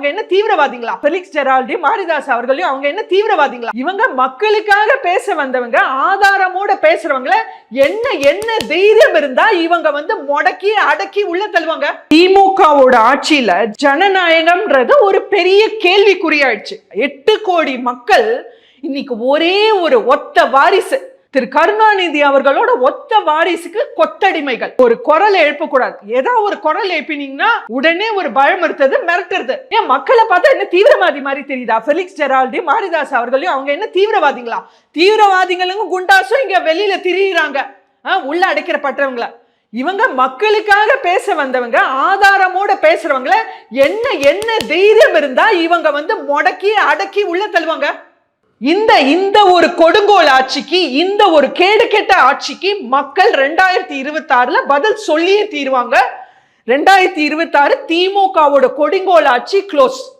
அவங்க என்ன தீவிரவாதிங்களா? பெலிக்ஸ் ஜெரால்டி மாரிதாஸ் அவர்களையும் அவங்க என்ன தீவிரவாதிங்களா? இவங்க மக்களுக்காக பேச வந்தவங்க ஆதாரமோட பேசுறவங்கள என்ன என்ன தைரியம் இருந்தா இவங்க வந்து முடக்கி அடக்கி உள்ள தள்ளுவாங்க? திமுகவோட ஆட்சியில ஜனநாயகம்ன்றது ஒரு பெரிய கேள்விக்குறியாயிடுச்சு. எட்டு கோடி மக்கள் இன்னைக்கு ஒரே ஒரு ஒத்த வாரிசு. திரு கருணாநிதி அவர்களோட ஒத்த வாரிசுக்கு கொத்தடிமைகள். ஒரு குரல் எழுப்பக்கூடாது. ஏதோ ஒரு குரல் எழுப்பினீங்கன்னா உடனே ஒரு பயம் இருந்தது மிரட்டுறது. ஏன் மக்களை பார்த்தா என்ன தீவிரவாதி மாதிரி தெரியுதா? பெலிக்ஸ் ஜெரால்டி மாரிதாஸ் அவர்களையும் அவங்க என்ன தீவிரவாதிங்களா? தீவிரவாதிகளும் குண்டாசும் இங்க வெளியில திரியிறாங்க. ஆ, உள்ள அடைக்கிறப்பட்டவங்கள. இவங்க மக்களுக்காக பேச வந்தவங்க ஆதாரமோட பேசுறவங்கள என்ன என்ன தைரியம் இருந்தா இவங்க வந்து முடக்கி அடக்கி உள்ள தள்ளுவாங்க? இந்த இந்த ஒரு கொடுங்கோல் ஆட்சிக்கு இந்த ஒரு கேடு கெட்ட ஆட்சிக்கு மக்கள் ரெண்டாயிரத்தி இருபத்தி ஆறுல பதில் சொல்லியே தீருவாங்க. ரெண்டாயிரத்தி இருபத்தி ஆறு திமுகவோட கொடுங்கோல் ஆட்சி க்ளோஸ்